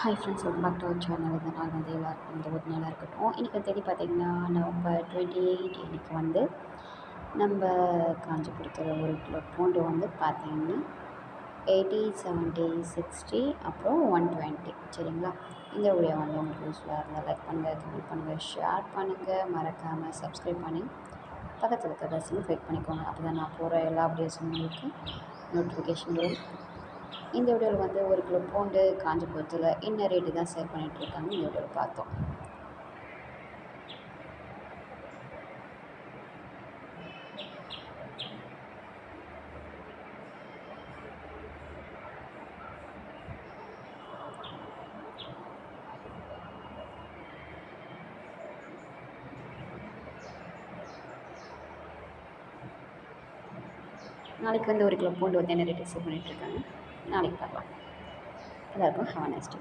Hi friends welcome back to our channel இந்த நாள் வந்து எல்லாருக்கும் வந்து ஒரு நாளாக இருக்கட்டும். இன்றைக்கி தேதி பார்த்திங்கன்னா நவம்பர் டுவெண்ட்டி எயிட் இன்றைக்கி வந்து நம்ம காஞ்சிபுரத்தில் ஒரு கிலோ பூண்டு வந்து பார்த்திங்கன்னா எயிட்டி செவன்ட்டி சிக்ஸ்டி அப்புறம் ஒன் டுவெண்ட்டி சரிங்களா? இந்த வீடியோ வந்து உங்களுக்கு யூஸ்ஃபுல்லாக இருந்தால் லைக் பண்ணுங்கள் கமெண்ட் பண்ணுங்கள் ஷேர் பண்ணுங்கள் மறக்காமல் சப்ஸ்கிரைப் பண்ணி பக்கத்தில் இருக்கிற பெல்ஸையும் கிளிக் பண்ணிக்கோங்க. அப்போ தான் நான் போகிற எல்லா அப்டேட்ஸும் உங்களுக்கு நோட்டிஃபிகேஷன் வரும். இந்த வீடியோவில் வந்து ஒரு கிலோ பூண்டு காஞ்சிபுரத்தில் என்ன ரேட்டு தான் சேல் பண்ணிகிட்ருக்காங்க இந்த வீடியோவில் பார்த்தோம் நாளைக்கு வந்து ஒரு கிலோ பூண்டு வந்து என்ன ரேட்டு சேவ் பண்ணிகிட்ருக்காங்க நாளைக்கு பார்க்கலாம். எல்லாருக்கும் ஹாவ் நெக்ஸ்ட்